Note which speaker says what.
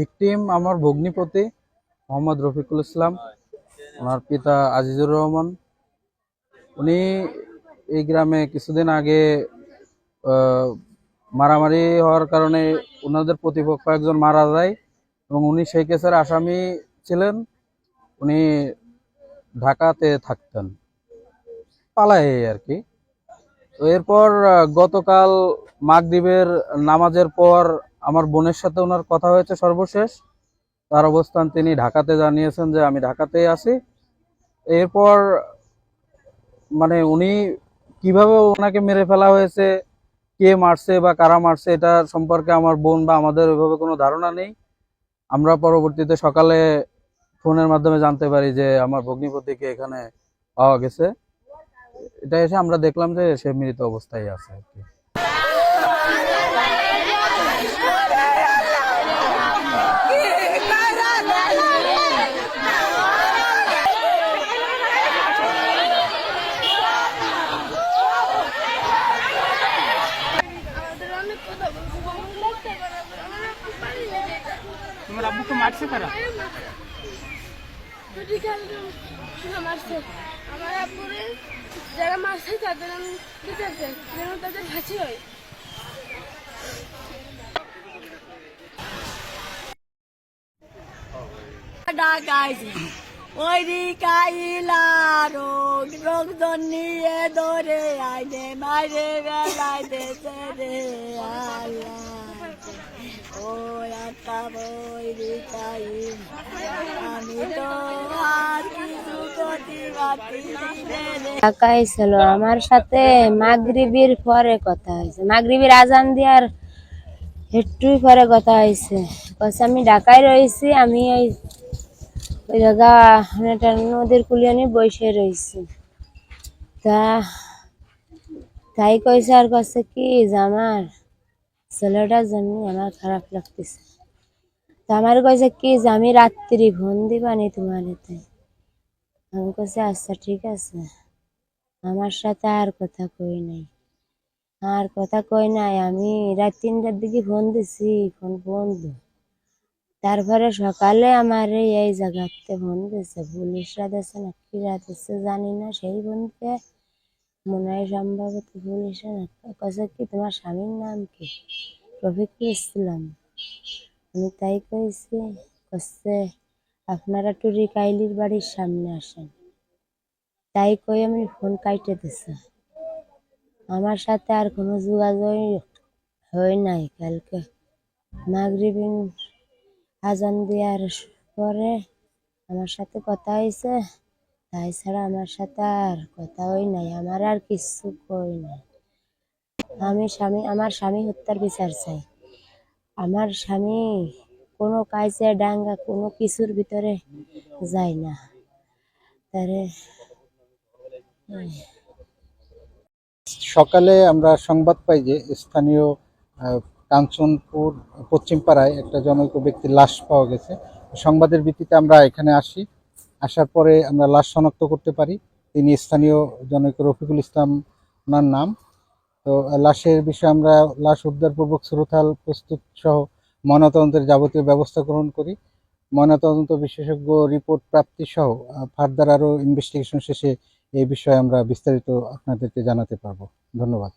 Speaker 1: Victim আমার ভগ্নিপতি, মোহাম্মদ রফিকুল ইসলাম। ওনার পিতা আজিজুর রহমান। উনি এই গ্রামে কিছুদিন আগে মারামারি হওয়ার কারণে ওনাদের প্রতিপক্ষ একজন মারা যায় এবং উনি সেই কেসের আসামি ছিলেন। উনি ঢাকাতে থাকতেন। পালায় আর কি। তো এরপর গতকাল মাগরিবের নামাজের পর আমার বোনের সাথে ওনার কথা হয়েছে সর্বশেষ। তার অবস্থান তিনি ঢাকাতে জানিয়েছেন যে আমি ঢাকাতেই আছি। এরপর মানে উনি কীভাবে ওনাকে মেরে ফেলা হয়েছে, কে মারছে বা কারা মারছে এটা সম্পর্কে আমার বোন বা আমাদের ওইভাবে কোনো ধারণা নেই। আমরা পরবর্তীতে সকালে ফোনের মাধ্যমে জানতে পারি যে আমার ভগ্নিপতিকে এখানে পাওয়া গেছে। এটা এসে আমরা দেখলাম যে সে মৃত অবস্থায় আছে আর কি।
Speaker 2: মারছে
Speaker 3: আমার আব্বুরে যারা মারছে তাদের আমি বিচার চাই যেন তাদের ফাঁসি হয়।
Speaker 4: ডাকাইছে ওই দিকাইলা রোগ নিয়ে আইনে আত্মা বই
Speaker 5: ছিল। আমার সাথে মাগরিবির পরে কথা হয়েছে। মাগরিবির আজান দিয়ার একটুই পরে কথা হয়েছে। কইছে, আমি ঢাকায় রয়েছি, আমি ওই ওই জায়গা নদীর কুলিয়ানি বসে রয়েছি। তা, তাই কইছে আর কাছে কি যে আমার ছেলেটার জন্য আমার খারাপ লাগতেছে। তা আমার কইছে কি যে আমি রাত্রি ফোন দিবানি তোমার এতে আমি কইছি আচ্ছা ঠিক আছে। আমার সাথে আর কথা কই নাই। আর কথা কই নাই, আমি রাত তিনটার দিকে ফোন দিছি, ফোন বন্ধ। তারপরে সকালে আমার এই জায়গাতে ফোন দিছে পুলিশরা দিছে না কিরা দিছে জানি না, সেই ফোনকে মনে হয় সম্ভবত পুলিশরা না কাছে কি, তোমার স্বামীর নাম কি? রফিকুল ইসলাম। আমি তাই কইছি কচ্ছে আপনারা টুরি কাইলির বাড়ির সামনে আসেন। তাই কই আমি ফোন কাইটে দিছে। আমার সাথে আর কোনো যোগাযোগ হয় নাই কালকে। মাগরিবিন আজান দেওয়ার পরে আমার সাথে কথা হয়েছে তাই ছাড়া আমার সাথে আর কথা হয় নাই, আমার আর কিছু কই নাই। আমি স্বামী, আমার স্বামী হত্যার বিচার চাই। আমার স্বামী কোনো কাজে ডাঙ্গা কোনো কিছুর ভিতরে যায় না। তারে
Speaker 6: সকালে আমরা সংবাদ পাই যে স্থানীয় কাঞ্চনপুর, পশ্চিমপাড়ায় একটা জনৈক ব্যক্তির লাশ পাওয়া গেছে। সংবাদের ভিত্তিতে আমরা এখানে আসি। আসার পরে আমরা লাশ শনাক্ত করতে পারি। তিনি স্থানীয় জনৈক রফিকুল ইসলাম ওনার নাম। তো লাশের বিষয়ে আমরা লাশ উদ্ধারপূর্বক সুরতাল প্রস্তুত সহ ময়নাতদন্তের যাবতীয় ব্যবস্থা গ্রহণ করি। ময়নাতদন্ত বিশেষজ্ঞ রিপোর্ট প্রাপ্তি সহ ফার্দার আরও ইনভেস্টিগেশন শেষে এই বিষয়ে আমরা বিস্তারিত আপনাদেরকে জানাতে পারব। ধন্যবাদ।